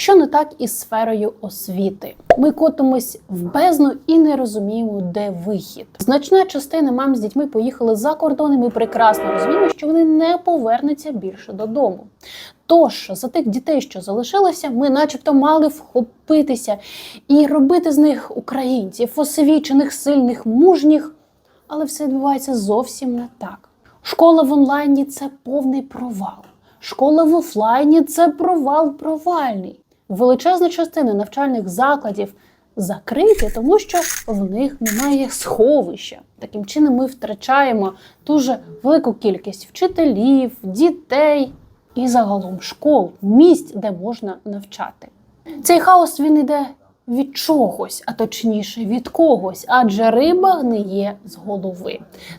Що не так із сферою освіти? Ми котимось в бездну і не розуміємо, де вихід. Значна частина мам з дітьми поїхали за кордон, і ми прекрасно розуміємо, що вони не повернуться більше додому. Тож за тих дітей, що залишилося, ми, начебто, мали вхопитися і робити з них українців, освічених, сильних, мужніх, але все відбувається зовсім не так. Школа в онлайні це повний провал. Школа в офлайні це провал провальний. Величезна частина навчальних закладів закриті, тому що в них немає сховища. Таким чином, ми втрачаємо дуже велику кількість вчителів, дітей і загалом школ, місць, де можна навчати. Цей хаос він іде від чогось, а точніше від когось, адже риба гниє з голови.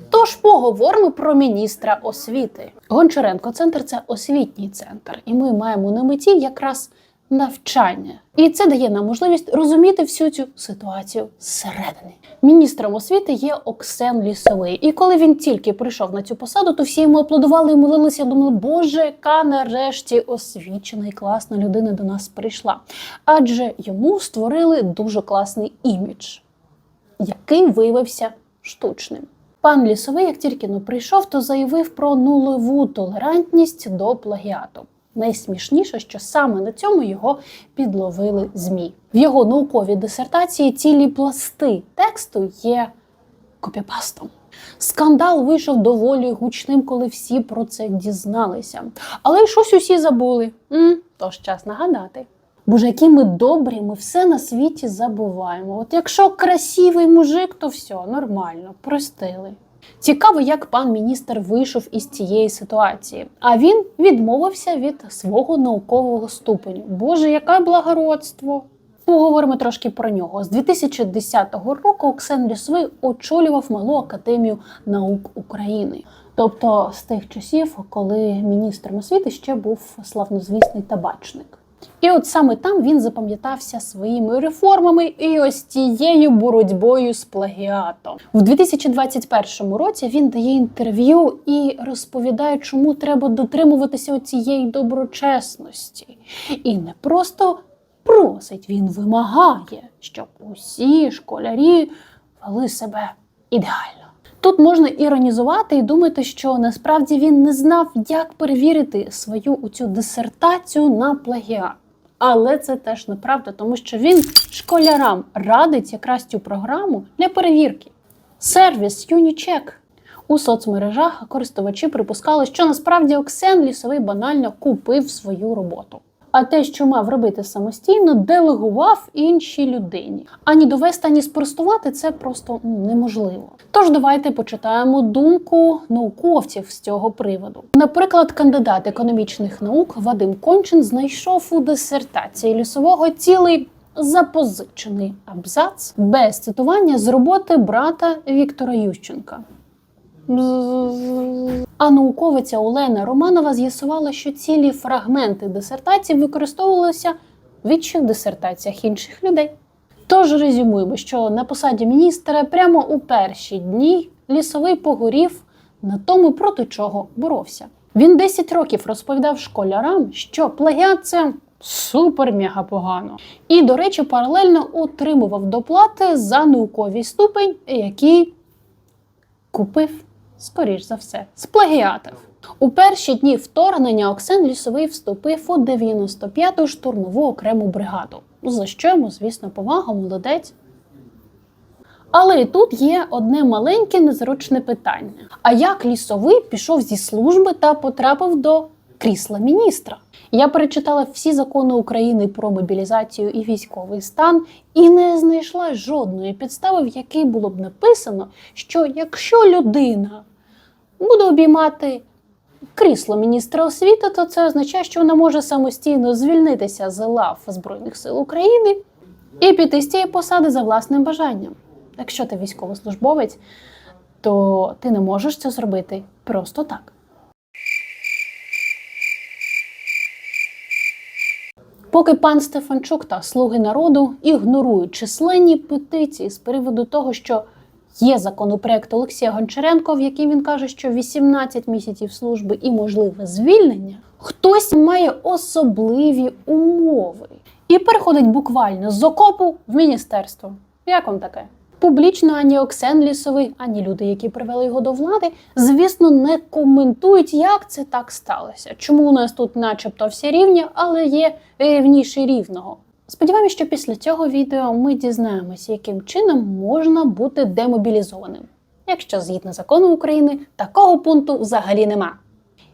Тож поговоримо про міністра освіти. Гончаренко центр це освітній центр, і ми маємо на меті якраз навчання. І це дає нам можливість розуміти всю цю ситуацію зсередини. Міністром освіти є Оксен Лісовий. І коли він тільки прийшов на цю посаду, то всі йому аплодували і молилися. Думали, боже, яка нарешті освічена і класна людина до нас прийшла. Адже йому створили дуже класний імідж, який виявився штучним. Пан лісовий, як тільки ну прийшов, то заявив про нульову толерантність до плагіату. Найсмішніше, що саме на цьому його підловили змі. В його науковій дисертації цілі пласти тексту є копіпастом. Скандал вийшов доволі гучним, коли всі про це дізналися. Але щось усі забули. м тож час нагадати. Боже, які ми добрі, ми все на світі забуваємо. От якщо красивий мужик, то все нормально, простили. Цікаво, як пан міністр вийшов із цієї ситуації. А він відмовився від свого наукового ступеню. Боже, яке благородство! Поговоримо трошки про нього. З 2010 року Оксен Лісовий очолював малу академію наук України. Тобто з тих часів, коли міністром освіти ще був славнозвісний табачник. І от саме там він запам'ятався своїми реформами і ось тією боротьбою з плагіатом. В 2021 році він дає інтерв'ю і розповідає, чому треба дотримуватися цієї доброчесності. І не просто просить, він вимагає, щоб усі школярі вели себе ідеально. Тут можна іронізувати і думати, що насправді він не знав, як перевірити свою цю дисертацію на плагіат. Але це теж неправда, тому що він школярам радить якраз цю програму для перевірки. Сервіс Юнічек. У соцмережах користувачі припускали, що насправді Оксен лісовий банально купив свою роботу. А те, що мав робити самостійно, делегував іншій людині. Ані довести, ані спростувати це просто ну, неможливо. Тож давайте почитаємо думку науковців з цього приводу. Наприклад, кандидат економічних наук Вадим Кончин знайшов у дисертації лісового цілий запозичений абзац без цитування з роботи брата Віктора Ющенка. А науковиця Олена Романова з'ясувала, що цілі фрагменти дисертації використовувалися в інших дисертаціях інших людей. Тож резюмуємо, що на посаді міністра прямо у перші дні лісовий погорів на тому, проти чого боровся. Він 10 років розповідав школярам, що плагіат це супер мега погано. І, до речі, паралельно отримував доплати за науковий ступень, який купив скоріш за все, сплагіатив. У перші дні вторгнення Оксен Лісовий вступив у 95-ту штурмову окрему бригаду. За що йому, звісно, повага, молодець. Але і тут є одне маленьке незручне питання: а як лісовий пішов зі служби та потрапив до крісла міністра? Я перечитала всі закони України про мобілізацію і військовий стан і не знайшла жодної підстави, в якій було б написано, що якщо людина буде обіймати крісло міністра освіти, то це означає, що вона може самостійно звільнитися з лав Збройних сил України і піти з цієї посади за власним бажанням. Якщо ти військовослужбовець, то ти не можеш це зробити просто так. Поки пан Стефанчук та слуги народу ігнорують численні петиції з приводу того, що є законопроект Олексія Гончаренко, в який він каже, що 18 місяців служби і можливе звільнення. Хтось має особливі умови і переходить буквально з окопу в міністерство. Як вам таке? Публічно ані Оксен Лісовий, ані люди, які привели його до влади, звісно, не коментують, як це так сталося. Чому у нас тут, начебто, всі рівні, але є рівніші рівного. Сподіваємось, що після цього відео ми дізнаємося, яким чином можна бути демобілізованим. Якщо згідно закону України такого пункту взагалі нема.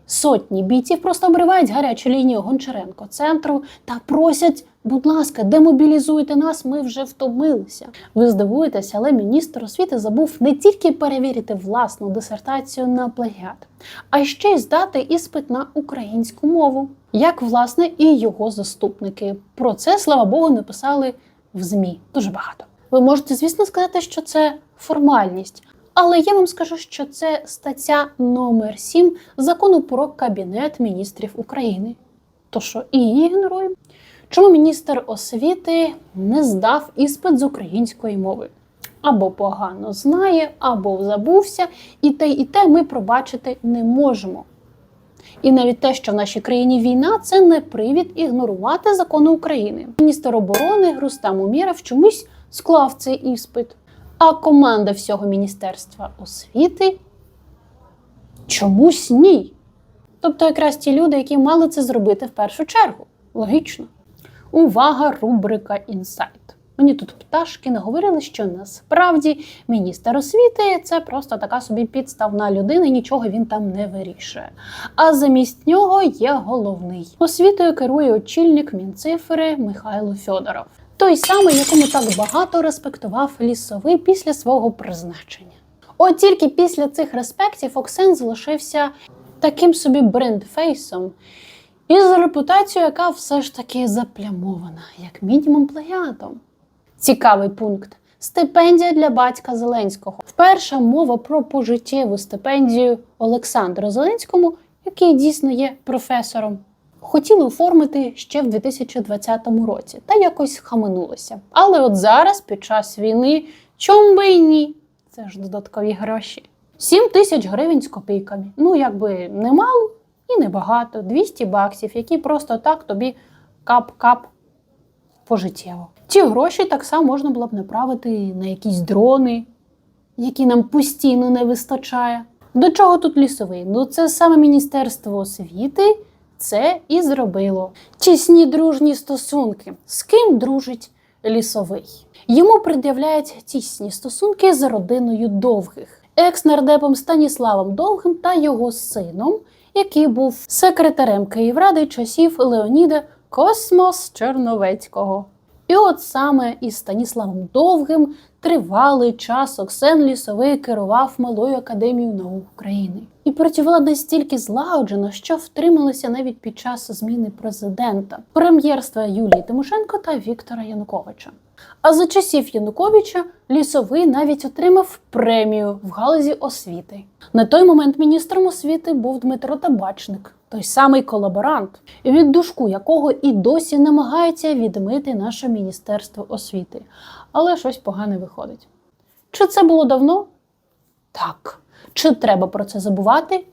Сотні бійців просто обривають гарячу лінію Гончаренко центру та просять, будь ласка, демобілізуйте нас, ми вже втомилися. Ви здивуєтеся, але міністр освіти забув не тільки перевірити власну дисертацію на плагіат, а ще й здати іспит на українську мову, як власне і його заступники. Про це, слава Богу, написали в ЗМІ дуже багато. Ви можете, звісно, сказати, що це формальність. Але я вам скажу, що це стаття номер 7 закону про Кабінет міністрів України. То що і її ігноруємо? Чому міністр освіти не здав іспит з української мови? Або погано знає, або забувся, і те, і те ми пробачити не можемо. І навіть те, що в нашій країні війна, це не привід ігнорувати закони України. Міністр оборони Рустам Умєров чомусь склав цей іспит. А команда всього Міністерства освіти чомусь ні. Тобто, якраз ті люди, які мали це зробити в першу чергу. Логічно. Увага, рубрика інсайт. Мені тут пташки наговорили, що насправді міністр освіти це просто така собі підставна людина, і нічого він там не вирішує. А замість нього є головний. Освітою керує очільник Мінцифри Михайло Фьодоров. Той самий, якому так багато респектував лісовий після свого призначення. От тільки після цих респектів Оксен залишився таким собі брендфейсом із репутацією, яка все ж таки заплямована, як мінімум плагіатом. Цікавий пункт. Стипендія для батька Зеленського. Вперша мова про пожиттєву стипендію Олександру Зеленському, який дійсно є професором. Хотіли оформити ще в 2020 році, та якось хаманулося. Але от зараз, під час війни, чом би й ні? Це ж додаткові гроші. 7 тисяч гривень з копійками. Ну, якби немало і небагато. 200 баксів, які просто так тобі кап-кап пожиттєво. Ці гроші так само можна було б направити на якісь дрони, які нам постійно не вистачає. До чого тут лісовий? Ну це саме Міністерство освіти це і зробило. Тісні дружні стосунки. З ким дружить лісовий? Йому пред'являють тісні стосунки з родиною довгих, екс-нардепом Станіславом Довгим та його сином, який був секретарем Київради часів Леоніда Космос Черновецького. І от саме із Станіславом Довгим тривалий час Оксен Лісовий керував Малою академією наук України. І працювала настільки злагоджено, що втрималися навіть під час зміни президента, прем'єрства Юлії Тимошенко та Віктора Януковича. А за часів Януковича Лісовий навіть отримав премію в галузі освіти. На той момент міністром освіти був Дмитро Табачник, той самий колаборант, від душку якого і досі намагається відмити наше міністерство освіти. Але щось погане виходить. Чи це було давно? Так. Чи треба про це забувати?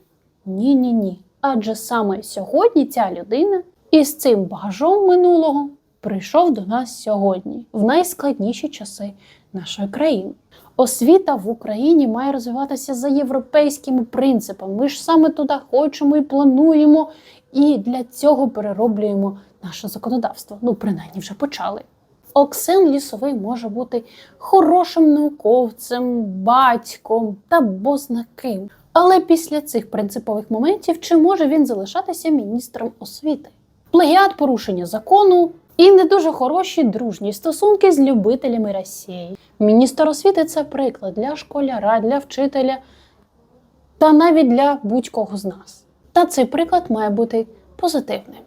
Ні, ні, ні. Адже саме сьогодні ця людина із цим багажом минулого прийшов до нас сьогодні, в найскладніші часи нашої країни. Освіта в Україні має розвиватися за європейськими принципами. Ми ж саме туди хочемо і плануємо, і для цього перероблюємо наше законодавство. Ну, принаймні, вже почали. Оксен Лісовий може бути хорошим науковцем, батьком та бозна ким. Але після цих принципових моментів чи може він залишатися міністром освіти? Плагіат порушення закону і не дуже хороші дружні стосунки з любителями Росії. Міністр освіти це приклад для школяра, для вчителя та навіть для будь-кого з нас. Та цей приклад має бути позитивним.